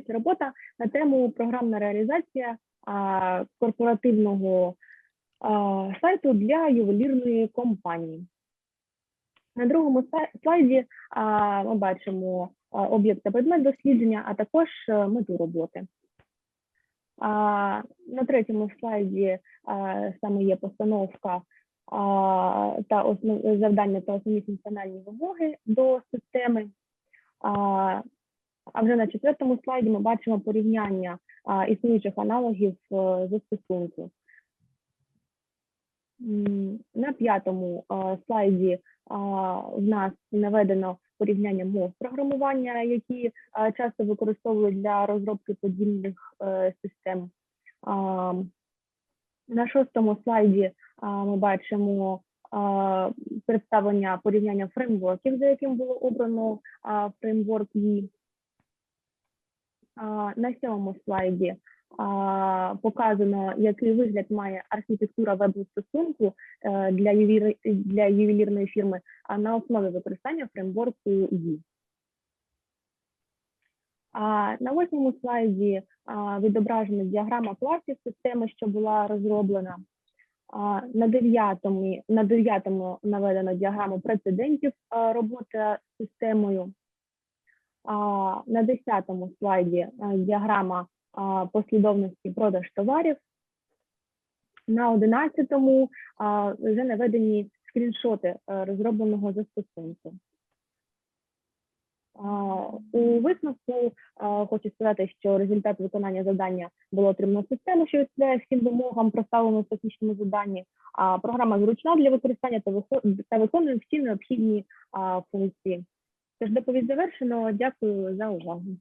пропонується робота на тему програмна реалізація корпоративного сайту для ювелірної компанії. На другому слайді ми бачимо об'єкт та предмет дослідження, а також е, мету роботи. На третьому слайді саме є постановка та основ, завдання та основні функціональні вимоги до системи. А вже на четвертому слайді ми бачимо порівняння існуючих аналогів е, застосунку. На п'ятому а, слайді а, в нас наведено порівняння мов програмування, які часто використовують для розробки подібних е, систем. На шостому слайді ми бачимо представлення порівняння фреймворків, за яким було обрано фреймворк Yi. На сьомому слайді показано, який вигляд має архітектура веб-застосунку е, для, для ювелірної фірми на основі використання фреймворку Yi. А на восьмому слайді відображена діаграма класів системи, що була розроблена. На дев'ятому на дев'ятому наведено діаграму прецедентів роботи з системою. На десятому слайді діаграма послідовності продаж товарів. На одинадцятому а, вже наведені скріншоти е, розробленого застосунку. У висновку хочу сказати, що результат виконання завдання було отримано систему, що відповідає всім вимогам, проставленим в технічному заданні. А програма зручна для використання та виконує всі необхідні функції. Тож доповідь завершено. Дякую за увагу.